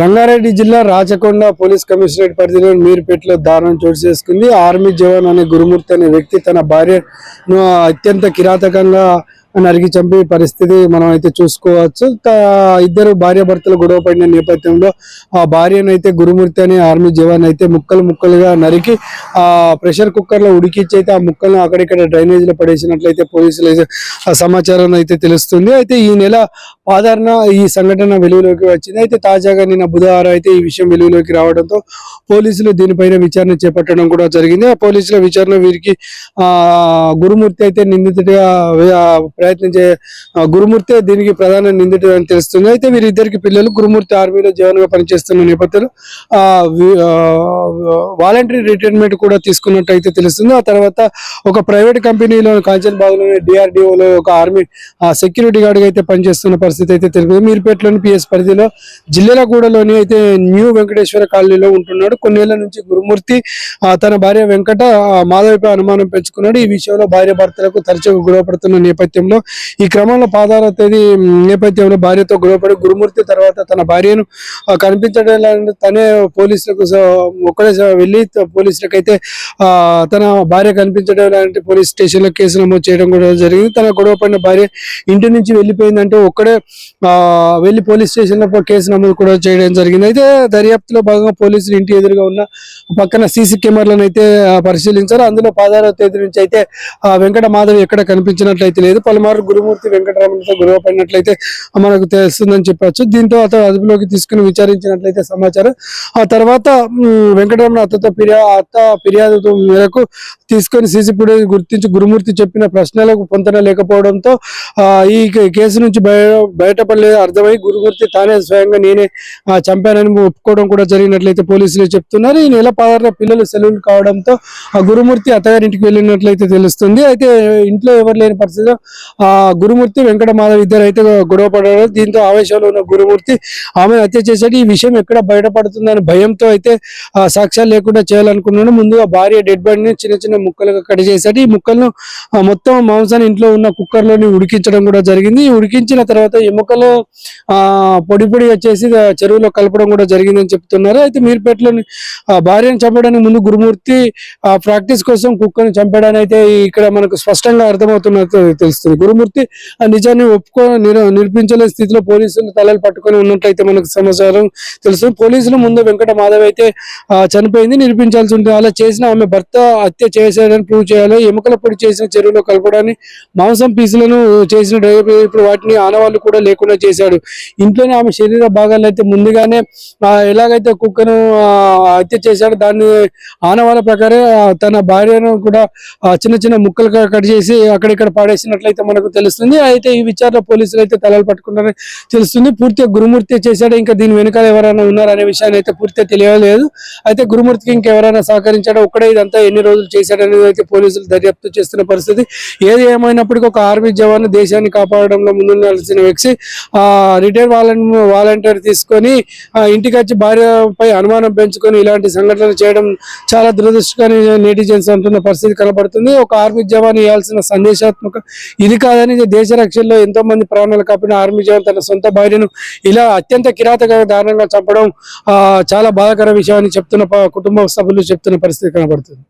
రంగారెడ్డి జిల్లా Rachakonda police commissionerate పరిధిలో మీరుపేటలో దారుణం చోటు చేసుకుంది. ఆర్మీ జవాన్ అనే గురుమూర్తి అనే వ్యక్తి తన భార్యను అత్యంత కిరాతకంగా నరికి చంపే పరిస్థితి మనం అయితే చూసుకోవచ్చు ఇద్దరు భార్య భర్తలు గొడవ పడిన నేపథ్యంలో ఆ భార్యను అయితే గురుమూర్తి అనే ఆర్మీ జవాన్ అయితే ముక్కలు ముక్కలుగా నరికి ఆ ప్రెషర్ కుక్కర్లో ఉడికిచ్చి అయితే ఆ ముక్కలను అక్కడిక్కడ డ్రైనేజ్లో పడేసినట్లయితే పోలీసులు అయితే ఆ సమాచారం అయితే తెలుస్తుంది. అయితే ఈ నెల ఆధారణ ఈ సంఘటన వెలుగులోకి వచ్చింది. అయితే తాజాగా నిన్న బుధవారం అయితే ఈ విషయం వెలుగులోకి రావడంతో పోలీసులు దీనిపైన విచారణ చేపట్టడం కూడా జరిగింది. ఆ పోలీసుల విచారణ వీరికి ఆ గురుమూర్తి అయితే నిందితుడిగా ప్రయత్నం చే గురుమూర్తి దీనికి ప్రధాన నిందితుడు అని తెలుస్తుంది. అయితే వీరిద్దరికి పిల్లలు గురుమూర్తి ఆర్మీలో జవాన్ పనిచేస్తున్న నేపథ్యంలో ఆ వాలంటరీ రిటైర్మెంట్ కూడా తీసుకున్నట్టు అయితే తెలుస్తుంది. ఆ తర్వాత ఒక ప్రైవేట్ కంపెనీలో కాంచన్ బాగులోని డిఆర్డిఓలో ఒక ఆర్మీ సెక్యూరిటీ గార్డ్గా అయితే పనిచేస్తున్న పరిస్థితి అయితే తెలిపింది మీరుపేటలోని పిఎస్ పరిధిలో జిల్లెలగూడలోని అయితే న్యూ వెంకటేశ్వర కాలనీలో ఉంటున్నాడు. కొన్నేళ్ళ నుంచి గురుమూర్తి ఆ, తన భార్య వెంకట మాధవిపై అనుమానం పెంచుకున్నాడు. ఈ విషయంలో భార్య భర్తలకు తరచుగా గొడవపడుతున్న నేపథ్యంలో ఈ క్రమంలో పాదాల తేదీ నేపథ్యంలో భార్యతో గొడవపడి గురుమూర్తి తర్వాత తన భార్యను కనిపించడం తనే పోలీసులకు ఒక్కడే వెళ్ళి పోలీసులకు అయితే తన భార్య కనిపించడం లాంటి పోలీస్ స్టేషన్లో కేసు నమోదు చేయడం కూడా జరిగింది. తన గొడవ పడిన భార్య ఇంటి నుంచి వెళ్ళిపోయిందంటే ఒక్కడే వెళ్ళి పోలీస్ స్టేషన్లో కేసు నమోదు కూడా చేయడం జరిగింది. అయితే దర్యాప్తులో భాగంగా పోలీసులు ఇంటి ఎదురుగా ఉన్న పక్కన సీసీ కెమెరాలను అయితే పరిశీలించారు. అందులో పదహారవ తేదీ నుంచి అయితే ఆ, వెంకట మాధవి ఎక్కడ కనిపించినట్లయితే లేదు. పలుమారు గురుమూర్తి వెంకటరమణతో గొడవపడినట్లయితే మనకు తెలుస్తుందని చెప్పొచ్చు. దీంతో అతను అదుపులోకి తీసుకుని విచారించినట్లయితే సమాచారం. ఆ తర్వాత వెంకటరమణ అత్తతో ఫిర్యాదు అత్త ఫిర్యాదు మేరకు తీసుకొని సీసీ ఫుటేజ్ గుర్తించి గురుమూర్తి చెప్పిన ప్రశ్నలకు పొంతన లేకపోవడంతో ఆ, ఈ కేసు నుంచి బయట బయటపడలేదు అర్థమై గురుగుర్తి తానే స్వయంగా నేనే చంపానని ఒప్పుకోవడం కూడా జరిగినట్లయితే పోలీసులు చెప్తున్నారు. ఈ నెల పదహారున పిల్లలు సెలవులు కావడంతో ఆ గురుమూర్తి అత్తగారింటికి వెళ్ళినట్లయితే తెలుస్తుంది. అయితే ఇంట్లో ఎవరు లేని పరిస్థితిలో ఆ గురుమూర్తి వెంకట మాధవ్ ఇద్దరు అయితే గొడవ పడారు దీంతో ఆవేశంలో ఉన్న గురుమూర్తి ఆమె హత్య చేశాడు. ఈ విషయం ఎక్కడ బయటపడుతుందని భయంతో అయితే ఆ సాక్ష్యాలు లేకుండా చేయాలనుకున్నాడు. ముందుగా భార్య డెడ్ బాడీని చిన్న చిన్న ముక్కలుగా కట్ చేశాడు. ఈ ముక్కలను మొత్తం మాంసాన్ని ఇంట్లో ఉన్న కుక్కర్లోని ఉడికించడం కూడా జరిగింది. ఉడికించిన తర్వాత ఎముకలు ఆ పొడి పొడి వచ్చేసి చెరువులో కలపడం కూడా జరిగిందని చెప్తున్నారు. అయితే మీర్పేటలోని ఆ, భార్యను చంపడానికి ముందు గురుమూర్తి ఆ ప్రాక్టీస్ కోసం కుక్కను చంపాడని అయితే ఇక్కడ మనకు స్పష్టంగా అర్థమవుతున్నట్టు తెలుస్తుంది. గురుమూర్తి ఆ నిజాన్ని ఒప్పుకో నిరూపించలేని స్థితిలో పోలీసులు తలలు పట్టుకొని ఉన్నట్లయితే మనకు సమాచారం తెలుస్తుంది. పోలీసులు ముందు వెంకట మాధవ్ అయితే చనిపోయింది నిరూపించాల్సి ఉంటుంది. అలా చేసిన ఆమె భర్త హత్య చేశాడని ప్రూవ్ చేయాలి. ఎముకల పొడి చేసిన చెరువులో కలపడాన్ని మాంసం పీసులను చేసిన డ్రైవర్ ఇప్పుడు వాటిని ఆనవాళ్ళు కూడా లేకుండా చేశాడు. ఇంట్లోనే ఆమె శరీర భాగాలు అయితే ముందుగానే ఎలాగైతే కుక్కను హత్య చేశాడో దాన్ని ఆనవాళ్ళ ప్రకారం తన భార్యను కూడా చిన్న చిన్న ముక్కలుగా కట్ చేసి అక్కడిక్కడ పాడేసినట్లయితే మనకు తెలుస్తుంది. అయితే ఈ విచారణ పోలీసులు అయితే తలలు పట్టుకున్నారని తెలుస్తుంది. పూర్తిగా గురుమూర్తి చేశాడు. ఇంకా దీని వెనకాల ఎవరైనా ఉన్నారనే విషయాన్ని అయితే పూర్తిగా తెలియలేదు. అయితే గురుమూర్తికి ఇంకెవరైనా సహకరించాడో ఒక్కడే ఇదంతా ఎన్ని రోజులు చేశాడనేది అయితే పోలీసులు దర్యాప్తు చేస్తున్న పరిస్థితి. ఏది ఏమైనప్పటికీ ఒక ఆర్మీ జవాన్ దేశాన్ని కాపాడడంలో ముందుండాల్సిన వ్యక్తి ఆ రిటైర్ వాలంటీర్ వాలంటీర్ తీసుకొని ఇంటికి వచ్చి భార్యపై అనుమానం పెంచుకొని ఇలాంటి సంఘటనలు చేయడం చాలా దురదృష్టకరని నెటిజన్స్ అంటున్న పరిస్థితి కనబడుతుంది. ఒక ఆర్మీ జవాన్ ఇవ్వాల్సిన సందేశాత్మక ఇది కాదని దేశ రక్షణలో ఎంతో మంది ప్రాణాలు కాపిన ఆర్మీ జవాన్ తన సొంత భార్యను ఇలా అత్యంత కిరాతక దారుణంగా చంపడం ఆ, చాలా బాధాకర విషయం అని చెప్తున్న కుటుంబ సభ్యులు చెప్తున్న పరిస్థితి కనబడుతుంది.